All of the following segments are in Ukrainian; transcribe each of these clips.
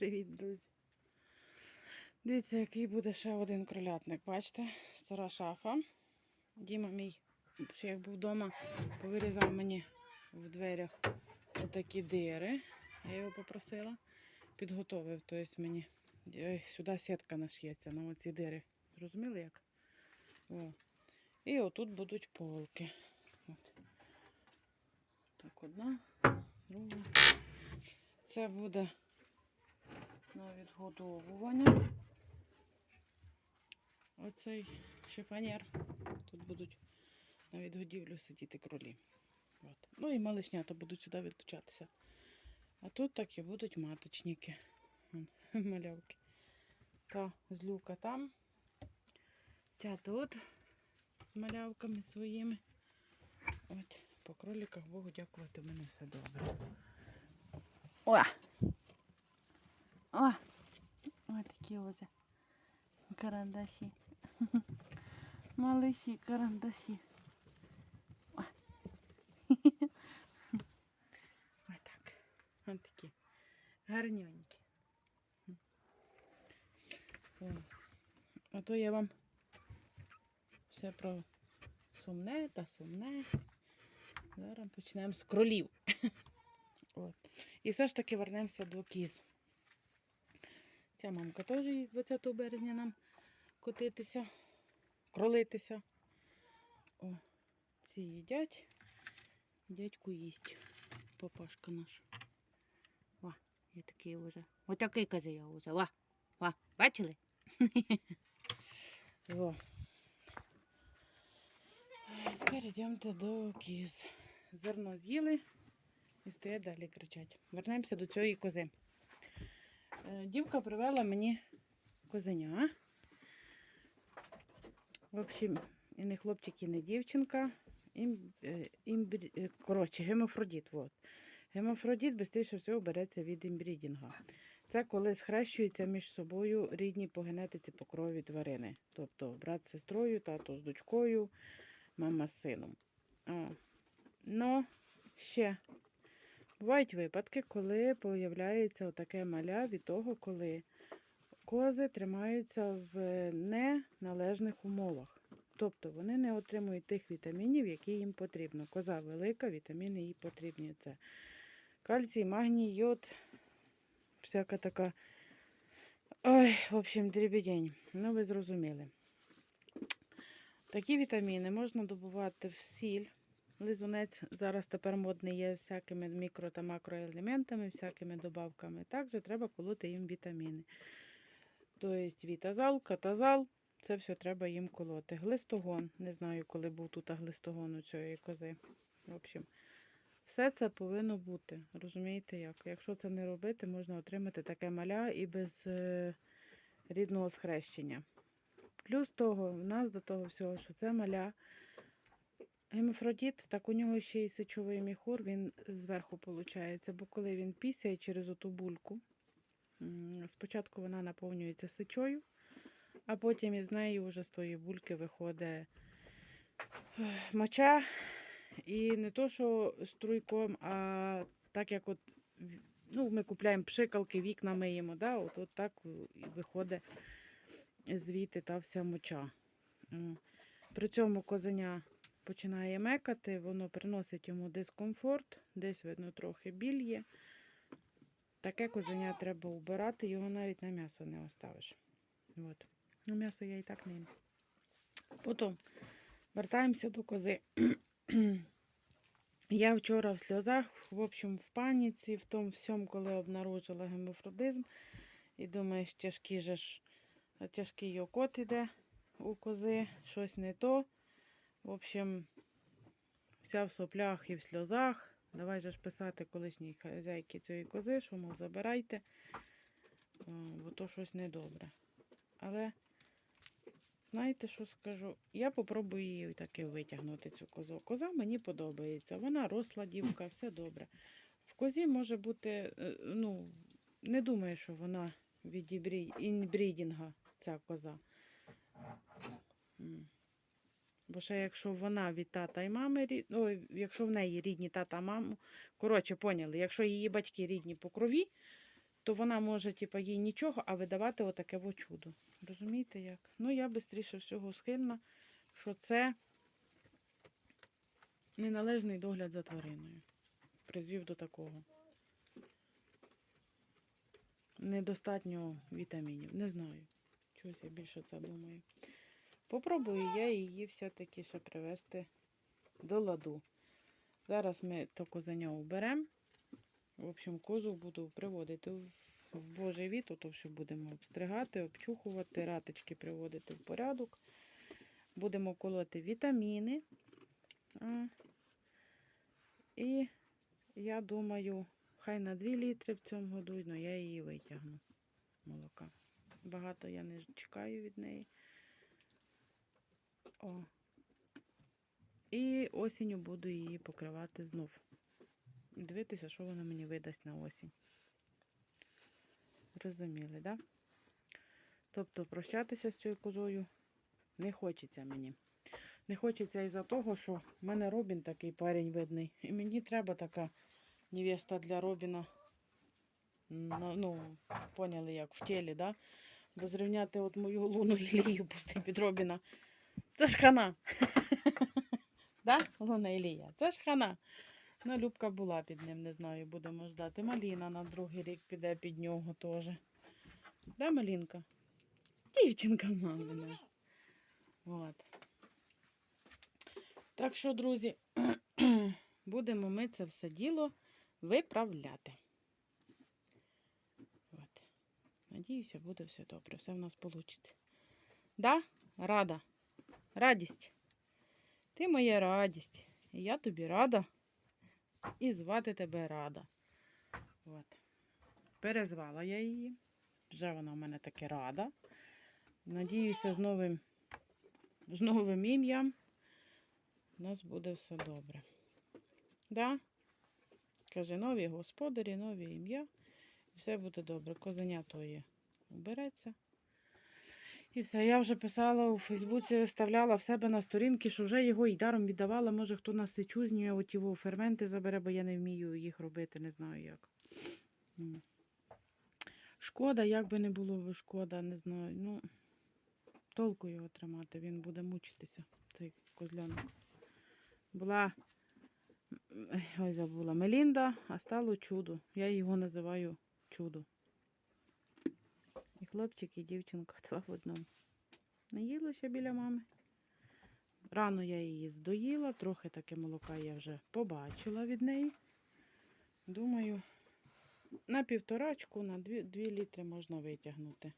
Привіт, друзі. Дивіться, який буде ще один кролятник. Бачите? Стара шафа. Діма мій, ще як був вдома, повирізав мені в дверях отакі дири. Я його попросила. Підготовив, тобто мені сюди сітка наш'ється на оці дири. Зрозуміли як? О. І отут будуть полки. От. Так, одна, друга. Це буде на відгодовування. Оцей шифонер. Тут будуть на відгодівлю сидіти кролі. От. Ну і малишнята будуть сюди відлучатися. А тут такі будуть маточники. Малявки. Та злюка там. Ця тут з малявками своїми. От, по кроліках Богу дякувати, в мене все добре. О! О! Ось такі ось карандаші. Малиші карандаші. О. Так. Ось такі. Гарненькі. А то я вам все про сумне та сумне. Зараз почнемо з кролів. От. І все ж таки вернемося до кіз. Ця мамка теж їсть 20 березня нам котитися, кролитися. О, ці їдять. Дядьку їсть. Папашка наш. Ва, є такий уже. Ось такий кози я уже. Ва, ва, бачили? О. Тепер йдемо до кіз. Зерно з'їли і стоять далі кричать. Вернемося до цієї кози. Е, Дівка привела мені козеня. В общем, і не хлопчик, і не дівчинка. Ім, е, імбрі, е, коротше, гемофродіт. Вот. Гемофродіт швидше всього береться від імбрідінга. Це коли схрещуються між собою рідні по генетиці по крові тварини. Тобто брат з сестрою, тато з дочкою, мама з сином. О. Но ще бувають випадки, коли появляється отаке маля від того, коли кози тримаються в неналежних умовах. Тобто вони не отримують тих вітамінів, які їм потрібно. Коза велика, вітаміни їй потрібні. Це кальцій, магній, йод, всяка така. Ой, в общем, дрібідень. Ну, ви зрозуміли. Такі вітаміни можна добувати в сіль. Лизунець зараз тепер модний є всякими мікро та макроелементами, всякими добавками. Також треба колоти їм вітаміни. Тобто вітазал, катазал, це все треба їм колоти. Глистогон. Не знаю, коли був тут глистогон у цієї кози. В общем, все це повинно бути. Розумієте як? Якщо це не робити, можна отримати таке маля і без е, рідного схрещення. Плюс того, в нас до того всього, що це маля. Гемофродіт, так у нього ще й сечовий міхур, він зверху виходить, бо коли він пісяє через оту бульку, спочатку вона наповнюється сечою, а потім із неї вже з тої бульки виходить моча. І не то, що струйком, а так як от, ну, ми купляємо пшикалки, вікна миємо, да, от, от так виходить звідти та вся моча. При цьому козеня починає мекати, воно приносить йому дискомфорт, десь, видно, трохи біль є. Таке козеня треба убирати, його навіть на м'ясо не оставиш. От. Ну, м'ясо я і так не їм. Потім вертаємося до кози. Я вчора в сльозах, в общем, в паніці, в тому всьому, коли обнаружила гемофродизм. І думаєш, тяжкий же ж, тяжкий окот іде у кози, щось не то. В общем, вся в соплях і в сльозах. Давай же ж писати колишній хазяйки цієї кози, що, мов, забирайте, бо то щось недобре. Але знаєте, що скажу? Я попробую її таки витягнути цю козу. Коза мені подобається. Вона росла дівка, все добре. В козі може бути, е, ну, не думаю, що вона від інбрідінга, ця коза. Бо ще якщо вона від тата і мами, ой, якщо в неї рідні тата маму, коротше, поняли, якщо її батьки рідні по крові, то вона може, типа, їй нічого, а видавати отаке во чудо. Розумієте як? Ну, я швидше всього схильна, що це неналежний догляд за твариною. Призвів до такого. Недостатньо вітамінів. Не знаю. Чогось я більше це думаю. Попробую я її все-таки ще привести до ладу. Зараз ми то козеня уберемо. В общем, козу буду приводити в, Божий віт, то все будемо обстригати, обчухувати, ратички приводити в порядок. Будемо колоти вітаміни. І я думаю, хай на 2 літри в цьому году, але я її витягну молока. Багато я не чекаю від неї. О. І осінню буду її покривати знов. Дивитися, що вона мені видасть на осінь. Розуміли? Да? Тобто прощатися з цією козою не хочеться мені. Не хочеться із-за того, що в мене Робін такий парень видний. І мені треба така невеста для Робіна. Ну, ну поняли, як в тілі, да? Бо зрівняти от мою луну і Лію пусти під Робіна. Це ж хана. да? Луна Ілія. Це ж хана. Ну, Любка була під ним, не знаю, будемо ждати. Маліна на другий рік піде під нього теж. Да, Малінка? Дівчинка мамина. От. Так що, друзі, будемо ми це все діло виправляти. От. Надіюся, буде все добре, все в нас вийде. Да? Рада. Радість. Ти моя радість. І я тобі рада. І звати тебе Рада. От. Перезвала я її. Вже вона в мене таки рада. Надіюся, з новим, з новим ім'ям у нас буде все добре. Да? Каже, нові господарі, нові ім'я. І все буде добре. Козеня тої убереться. І все, я вже писала у Фейсбуці, виставляла в себе на сторінки, що вже його і даром віддавала. Може, хто на сечу знює, оті во ферменти забере, бо я не вмію їх робити, не знаю як. Шкода, як би не було шкода, не знаю. Ну, толку його тримати, він буде мучитися, цей козлянок. Була, ой, забула, Мелінда, а стало чудо. Я його називаю чудо. Хлопчик, і дівчинка два в одному. Наїлося біля мами. Рано я її здоїла, трохи таке молока я вже побачила від неї. Думаю, на півторачку, на дві, дві літри можна витягнути.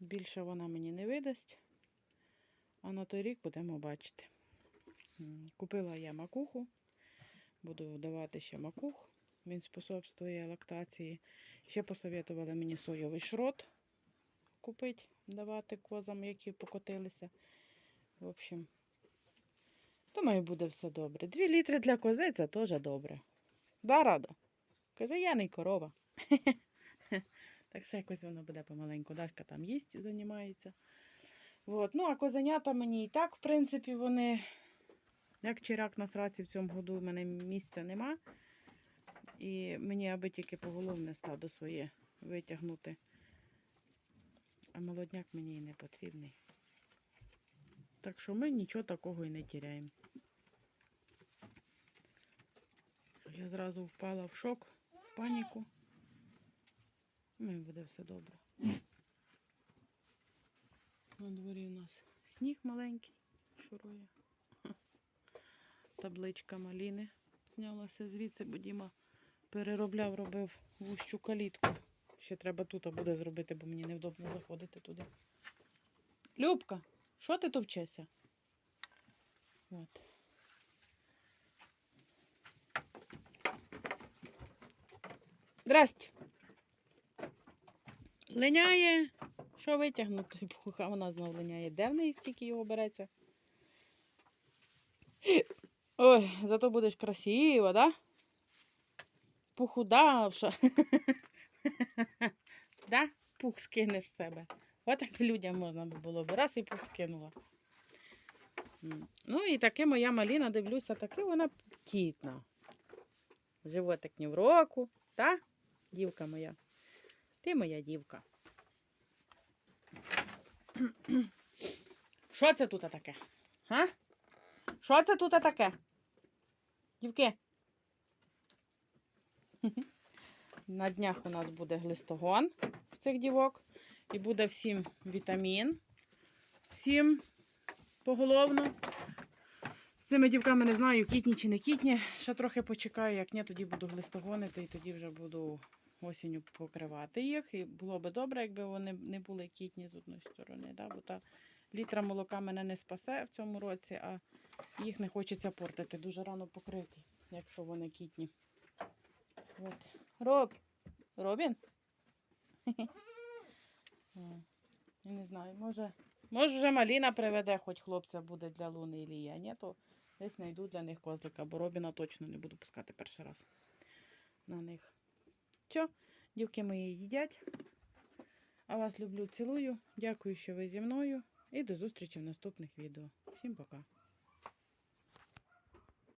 Більше вона мені не видасть, а на той рік будемо бачити. Купила я макуху, буду давати ще макух. Він способствує лактації. Ще посоветували мені соєвий шрот купити, давати козам, які покотилися. В общем, думаю, буде все добре. Дві літри для кози це теж добре. Да, рада? Каже, я не корова. так що якось воно буде помаленьку. Дашка там їсть, займається. От. Ну, а козенята мені і так, в принципі, вони, як чирак на сраці в цьому году, в мене місця нема. І мені аби тільки поголовне стадо своє витягнути. А молодняк мені і не потрібний. Так що ми нічого такого і не тіряємо. Я зразу впала в шок, в паніку. Ну і буде все добре. На дворі у нас сніг маленький, шурує. Табличка маліни знялася звідси, бо Діма переробляв, робив вущу калітку. Ще треба тут буде зробити, бо мені невдобно заходити туди. Любка, що ти товчешся? От. Здрасте. Линяє. Що витягнути? Пуха вона знов линяє. Де в неї стільки його береться? Ой, зато будеш красива, да? Похудавша. да? Пух скинеш з себе. Отак людям можна було б. Раз і пух скинула. Ну і таке моя маліна, дивлюся, таке вона тітна. Животик ні в року, так? Дівка моя. Ти моя дівка. Що це тут таке? Що це тут таке? Дівки? На днях у нас буде глистогон в цих дівок. І буде всім вітамін. Всім поголовно. З цими дівками не знаю, кітні чи не кітні. Ще трохи почекаю, як ні, тоді буду глистогонити і тоді вже буду осінню покривати їх. І було би добре, якби вони не були кітні з одної сторони. Да? Бо та літра молока мене не спасе в цьому році, а їх не хочеться портити. Дуже рано покриті, якщо вони кітні. От. Роб. Робін? Я не знаю, може, може вже Маліна приведе, хоч хлопця буде для Луни і Лії, а ні, то десь знайду для них козлика, бо Робіна точно не буду пускати перший раз на них. Що, дівки мої їдять. А вас люблю, цілую. Дякую, що ви зі мною. І до зустрічі в наступних відео. Всім пока.